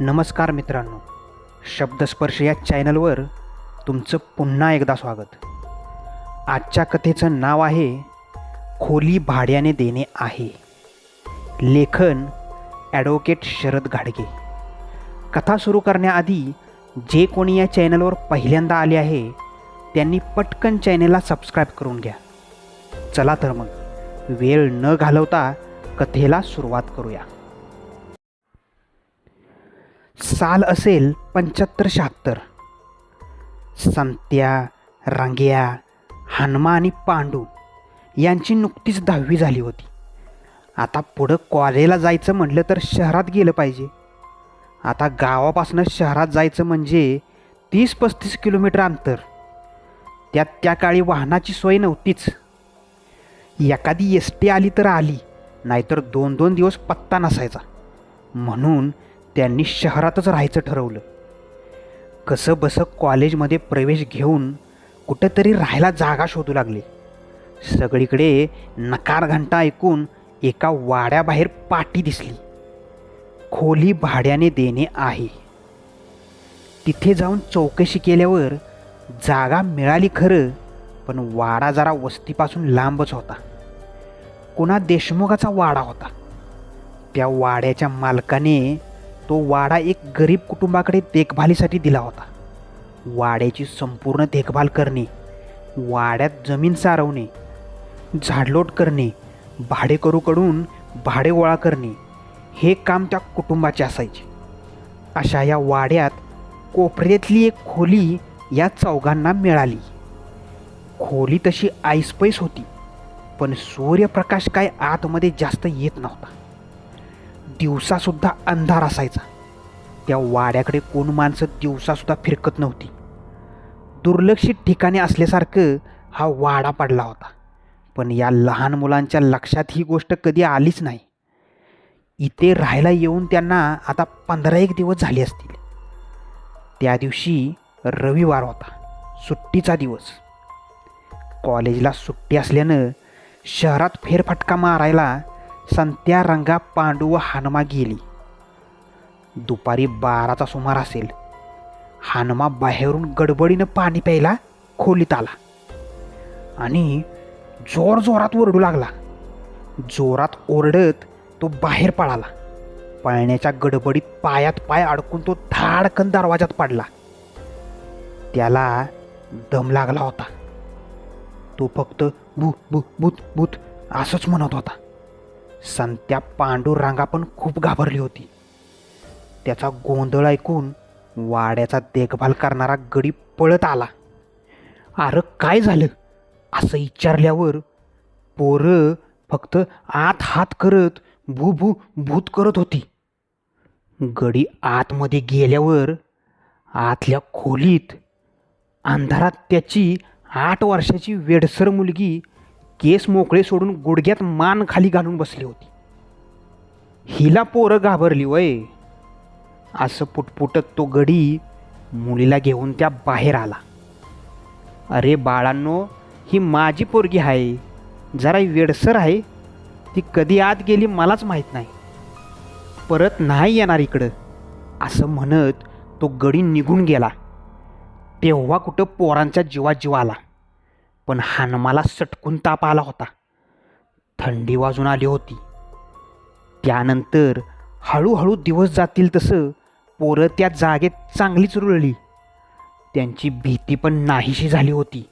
नमस्कार मित्रांनो. शब्दस्पर्श या चॅनलवर तुमचं पुन्हा एकदा स्वागत. आजच्या कथेचं नाव आहे खोली भाड्याने देणे आहे. लेखन ॲडव्होकेट शरद घाडगे. कथा सुरू करण्याआधी जे कोणी या चॅनलवर पहिल्यांदा आले आहे त्यांनी पटकन चॅनलला सबस्क्राईब करून घ्या. चला तर मग वेळ न घालवता कथेला सुरुवात करूया. साल असेल पंच्याहत्तर शहात्तर. संत्या रांग्या हनुमा आणि पांडू यांची नुकतीच दहावी झाली होती. आता पुढं कॉलेजला जायचं म्हटलं तर शहरात गेलं पाहिजे. आता गावापासून शहरात जायचं म्हणजे तीस पस्तीस किलोमीटर अंतर. त्यात त्या काळी वाहनाची सोय नव्हतीच. एखादी एस टी आली तर आली नाहीतर दोन दोन दिवस पत्ता नसायचा. म्हणून त्यांनी शहरातच राहायचं ठरवलं. कसं बसं कॉलेजमध्ये प्रवेश घेऊन कुठंतरी राहायला जागा शोधू लागले. सगळीकडे नकार घंटा ऐकून एका वाड्याबाहेर पाटी दिसली. खोली भाड्याने देणे आहे. तिथे जाऊन चौकशी केल्यावर जागा मिळाली खरं पण वाडा जरा वस्तीपासून लांबच होता. कुणा देशमुखाचा वाडा होता. त्या वाड्याच्या मालकाने तो वाडा एक गरीब कुटुंबाकडे देखभालीसाठी दिला होता. वाड्याची संपूर्ण देखभाल करणे वाड्यात जमीन सारवणे झाडलोट करणे भाडेकरूकडून भाडे गोळा करणे हे काम त्या कुटुंबाचे असायचे. अशा या वाड्यात कोपऱ्यातली एक खोली या चौघांना मिळाली. खोली तशी ऐसपैस होती पण सूर्यप्रकाश काय आतमध्ये जास्त येत नव्हता. दिवसासुद्धा अंधार असायचा. त्या वाड्याकडे कोण माणसं दिवसासुद्धा फिरकत नव्हती. दुर्लक्षित ठिकाणी असल्यासारखं हा वाडा पडला होता. पण या लहान मुलांच्या लक्षात ही गोष्ट कधी आलीच नाही. इथे राहायला येऊन त्यांना आता पंधरा एक दिवस झाले असतील. त्या दिवशी रविवार होता. सुट्टीचा दिवस. कॉलेजला सुट्टी असल्यानं शहरात फेरफटका मारायला संत्या रंगा पांडू व हनुमा गेली. दुपारी बाराचा सुमार असेल. हनुमा बाहेरून गडबडीनं पाणी प्यायला खोलीत आला. आणि जोर जोरात ओरडू लागला. जोरात ओरडत तो बाहेर पळाला. पळण्याच्या गडबडीत पायात पाय अडकून तो धाडकन दरवाजात पडला. त्याला दम लागला होता. तो फक्त भू भू भूत भूत असंच म्हणत होता. संत्या पांडुरंगा पण खूप घाबरली होती. त्याचा गोंधळ ऐकून वाड्याचा देखभाल करणारा गडी पळत आला. अरे काय झालं? असं विचारल्यावर पोरं फक्त आत हात करत भू भू भूत करत होती. गडी आतमध्ये गेल्यावर आतल्या खोलीत अंधारात त्याची आठ वर्षाची वेडसर मुलगी केस मोकळे सोडून गुडघ्यात मान खाली घालून बसली होती. हिला पोरं घाबरली वय. असं पुटपुटत तो गडी मुलीला घेऊन त्या बाहेर आला. अरे बाळांनो ही माझी पोरगी आहे. जरा वेडसर आहे. ती कधी आत गेली मलाच माहीत नाही. परत नाही येणार इकडं असं म्हणत तो गडी निघून गेला. तेव्हा कुठं पोरांच्या जीवा जीव आला. पण हनुमाला सटकून ताप आला होता. थंडी वाजून आली होती. त्यानंतर हळूहळू दिवस जातील तसं पोरं त्या जागेत चांगलीच रुळली. त्यांची भीती पण नाहीशी झाली होती.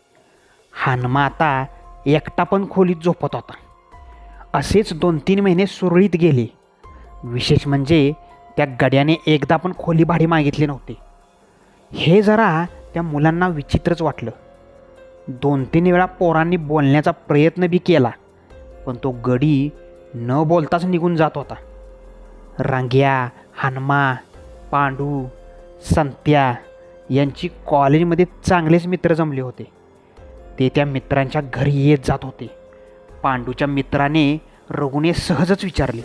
हनुमा आता एकटा पण खोलीत झोपत होता. असेच दोन तीन महिने सुरळीत गेले. विशेष म्हणजे त्या गड्याने एकदा पण खोली भाडी मागितली नव्हते. हे जरा त्या मुलांना विचित्रच वाटलं. दोन तीन वेळा पोरांनी बोलण्याचा प्रयत्न बी केला पण तो गडी न बोलताच निघून जात होता. रांग्या हनुमा पांडू संत्या यांची कॉलेजमध्ये चांगलेच मित्र जमले होते. ते त्या मित्रांच्या घरी येत जात होते. पांडूच्या मित्राने रघुने सहजच विचारले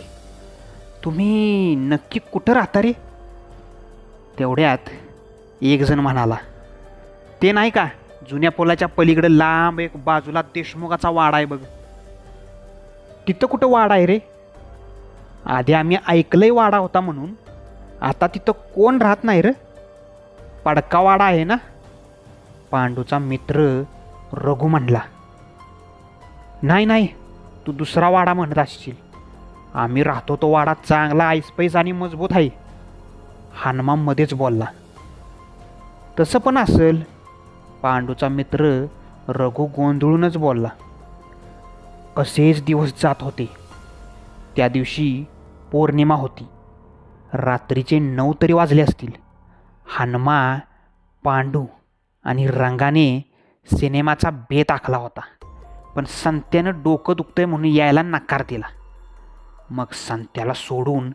तुम्ही नक्की कुठं राहता रे? तेवढ्यात एकजण म्हणाला ते नाही का जुन्या पोलाच्या पलीकडे लांब एक बाजूला देशमुखाचा वाडा आहे बघ. तिथं कुठं वाडा आहे रे? आधी आम्ही ऐकलंय वाडा होता म्हणून. आता तिथं कोण राहत नाही रे? पडका वाडा आहे ना? पांडूचा मित्र रघु म्हणला. नाही नाही तू दुसरा वाडा म्हणत असशील. आम्ही राहतो तो वाडा चांगला ऐसपैस आणि मजबूत आहे. हनुमानमध्येच बोलला. तसं पण असेल. पांडूचा मित्र रघु गोंधळूनच बोलला असेच दिवस जात होते. त्या दिवशी पौर्णिमा होती. रात्रीचे नऊ तरी वाजले असतील. हनुमा पांडू आणि रंगाने सिनेमाचा बेत आखला होता. पण संत्यानं डोकं दुखतंय म्हणून यायला नकार दिला. मग संत्याला सोडून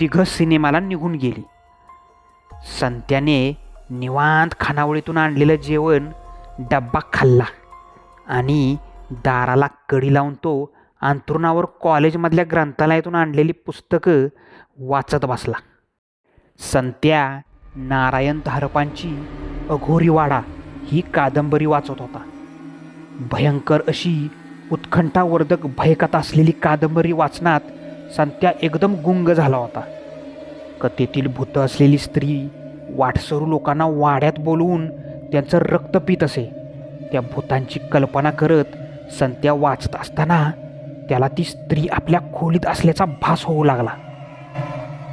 तिघं सिनेमाला निघून गेली. संत्याने निवांत खानावळीतून आणलेलं जेवण डब्बा खाल्ला आणि दाराला कडी लावून तो अंथरुणावर कॉलेजमधल्या ग्रंथालयातून आणलेली पुस्तकं वाचत बसला. संत्या नारायण धारपांची अघोरीवाडा ही कादंबरी वाचत होता. भयंकर अशी उत्कंठावर्धक भयकथा असलेली कादंबरी वाचनात संत्या एकदम गुंग झाला होता. कथेतील भूत असलेली स्त्री वाटसरू लोकांना वाड्यात बोलवून त्यांचं रक्त पित असे. त्या भूतांची कल्पना करत संत्या वाचत असताना त्याला ती स्त्री आपल्या खोलीत असल्याचा भास होऊ लागला.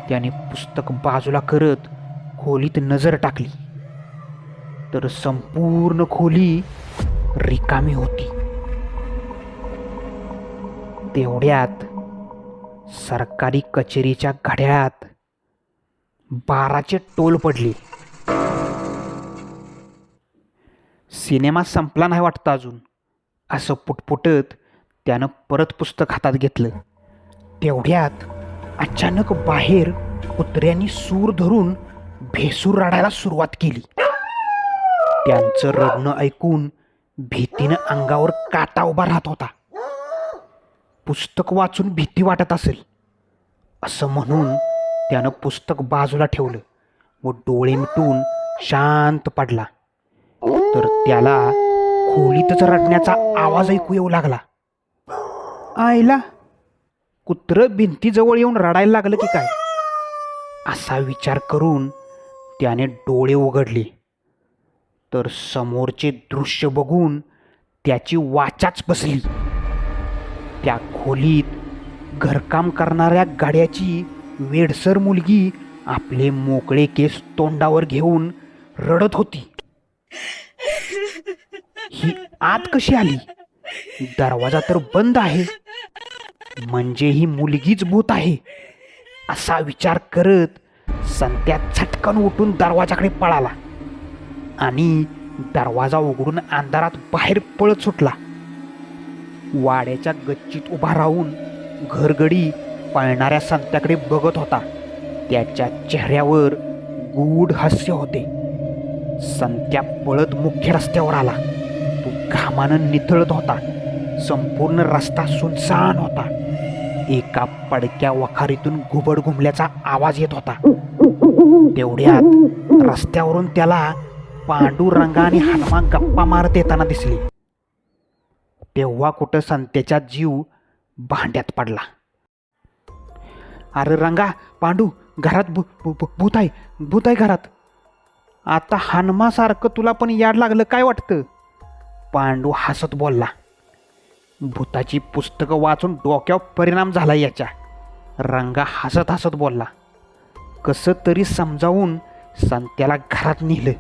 त्याने पुस्तक बाजूला करत खोलीत नजर टाकली. तर संपूर्ण खोली रिकामी होती. तेवढ्यात सरकारी कचेरीच्या घड्याळात बाराचे टोल पडले. सिनेमा संपला नाही वाटतं अजून. असं पुटपुटत त्यानं परत पुस्तक हातात घेतलं. तेवढ्यात अचानक बाहेर कुत्र्यांनी सूर धरून भेसूर रडायला सुरुवात केली. त्यांचं रडणं ऐकून भीतीनं अंगावर काटा उभा राहत होता. पुस्तक वाचून भीती वाटत असेल. असं म्हणून त्यानं पुस्तक बाजूला ठेवलं व डोळे मिटून शांत पडला. तर त्याला खोलीतच रडण्याचा आवाज ऐकू येऊ लागला. आईला? कुत्र भिंतीजवळ येऊन रडायला लागलं की काय? असा विचार करून त्याने डोळे उघडले. तर समोरचे दृश्य बघून त्याची वाचाच बसली. त्या खोलीत घरकाम करणाऱ्या गाड्याची वेडसर मुलगी आपले मोकळे केस तोंडावर घेऊन रडत होती. ही आत कशी आली? दरवाजा तर बंद आहे. म्हणजे ही मुलगीच भूत आहे. असा विचार करत संत्या झटकन उठून दरवाजाकडे पळाला. आणि दरवाजा उघडून अंधारात बाहेर पळत सुटला. वाड्याच्या गच्चीत उभा राहून घरगडी पाळणाऱ्या संत्याकडे बघत होता. त्याच्या चेहऱ्यावर गूढ हास्य होते. संत्या पळत मुख्य रस्त्यावर आला. तो घामानं निथळत होता. संपूर्ण रस्ता सुनसान होता. एका पडक्या वखारीतून घुबड घुमल्याचा आवाज येत होता. तेवढ्यात रस्त्यावरून त्याला पांडुरंगा आणि हनुमान गप्पा मारत येताना दिसली. तेव्हा कुठं संत्याचा जीव भांड्यात पडला. अरे रंगा पांडू घरात भू भू- भू- भूत आहे भूत आहे घरात. आता हनुमासारखं तुला पण याड लागलं काय वाटतं? पांडू हसत बोलला. भूताची पुस्तकं वाचून डोक्यावर परिणाम झाला याच्या रंगा हसत हसत बोलला. कसं तरी समजावून संत्याला घरात नेलं.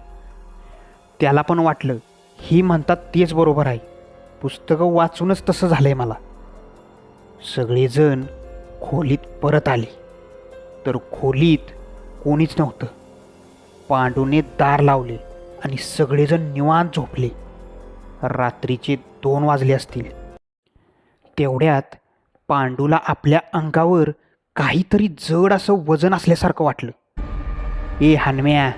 त्याला पण वाटलं ही म्हणतात तेच बरोबर आहे. पुस्तकं वाचूनच तसं झालं आहे मला. सगळेजण खोलीत परत आले. तर खोलीत कोणीच नव्हतं. पांडूने दार लावले आणि सगळेजण निवांत झोपले. रात्रीचे दोन वाजले असतील. तेवढ्यात पांडूला आपल्या अंगावर काहीतरी जड असं वजन असल्यासारखं वाटलं. ए हानम्या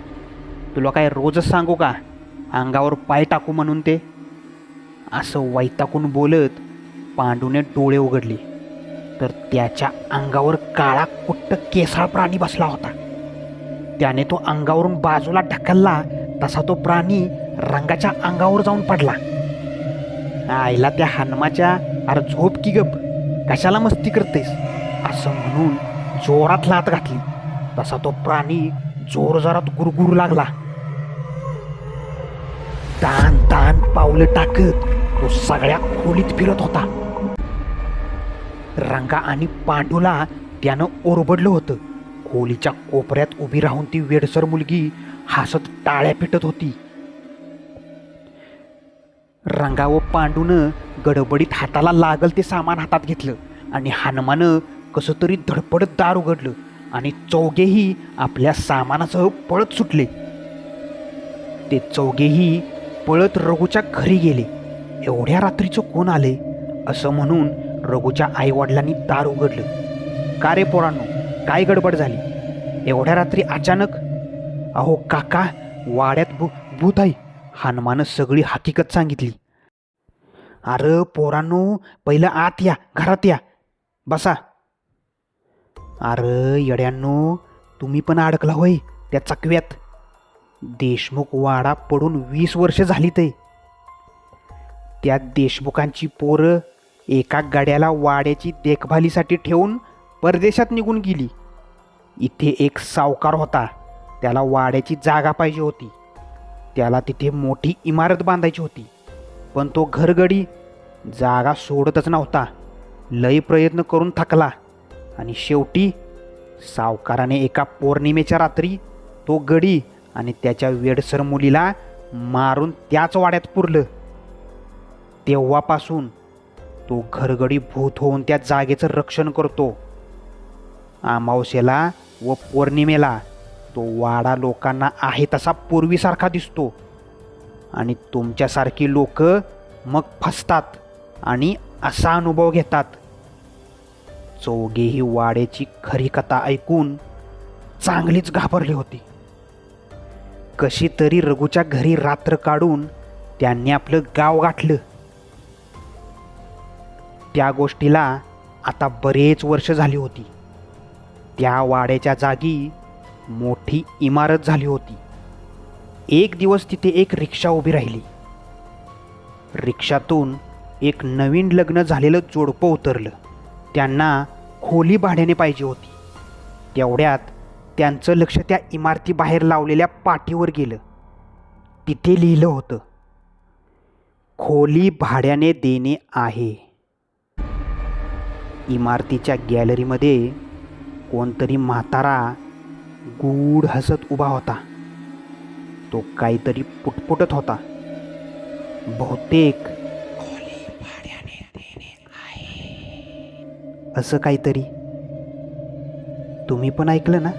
तुला काय रोजच सांगू का? अंगावर पाय टाकू म्हणून ते. असं वैताकून बोलत पांडूने डोळे उघडले. तर त्याच्या अंगावर काळा कुट्ट केसाळ प्राणी बसला होता. त्याने तो अंगावरून बाजूला ढकलला तसा तो प्राणी रंगाच्या अंगावर जाऊन पडला. आईला त्या हनुमाच्या अरे झोप की गप कशाला मस्ती करतेस? असं म्हणून जोरात लात घातली. तसा तो प्राणी जोरजोरात गुरगुरू लागला. दान दान पावलं टाकत तो सगळ्या खोलीत फिरत होता. रंगा आणि पांडूला त्यानं ओरबडलं होतं. खोलीच्या कोपऱ्यात उभी राहून ती वेडसर मुलगी हसत टाळ्या पिटत होती. रंगा व पांडूनं गडबडीत हाताला लागल ते सामान हातात घेतलं आणि हनुमानं कसं तरी धडपडत दार उघडलं आणि चौघेही आपल्या सामानासह पळत सुटले. ते चौघेही पळत रघूच्या घरी गेले. एवढ्या रात्रीचं कोण आले असं म्हणून रघूच्या आईवडिलांनी दार उघडलं. का रे पोरांनो? काय गडबड झाली? एवढ्या रात्री अचानक? अहो काका वाड्यात भू भूत आहे हनुमानं सगळी हकीकत सांगितली. अरे पोरांनो पहिलं आत या घरात या. बसा. अरे येड्यांनो तुम्ही पण अडकला होय त्या चकव्यात. देशमुख वाडा पडून वीस वर्ष झाली ते. त्या देशमुखांची पोरं एका गड्याला वाड्याची देखभालीसाठी ठेवून परदेशात निघून गेली. इथे एक सावकार होता. त्याला वाड्याची जागा पाहिजे होती. त्याला तिथे मोठी इमारत बांधायची होती. पण तो घरगडी जागा सोडतच नव्हता. लय प्रयत्न करून थकला. आणि शेवटी सावकाराने एका पौर्णिमेच्या रात्री तो गडी आणि त्याच्या वेडसर मुलीला मारून त्याच वाड्यात पुरलं. तेव्हापासून तो घरगडी भूत होऊन त्या जागेचं रक्षण करतो. अमावस्येला व पौर्णिमेला तो वाडा लोकांना आहे तसा पूर्वीसारखा दिसतो. आणि तुमच्यासारखी लोक मग फसतात आणि असा अनुभव घेतात. चौघेही वाड्याची खरी कथा ऐकून चांगलीच घाबरली होती. कशी तरी रघुच्या घरी रात्र काढून त्यांनी आपलं गाव गाठलं. त्या गोष्टीला आता बरेच वर्ष झाली होती. त्या वाड्याच्या जागी मोठी इमारत झाली होती. एक दिवस तिथे एक रिक्षा उभी राहिली. रिक्षातून एक नवीन लग्न झालेलं जोडपं उतरलं. त्यांना खोली भाड्याने पाहिजे होती. तेवढ्यात त्यांचं लक्ष त्या इमारतीबाहेर लावलेल्या पाठीवर गेलं. तिथे लिहिलं होतं खोली भाड्याने देणे आहे. इमारतीच्या गॅलरीमध्ये कोणतरी म्हातारा गूढ हसत उभा होता. तो काहीतरी पुटपुटत होता. बहुतेक असं काहीतरी. तुम्ही पण ऐकलं ना?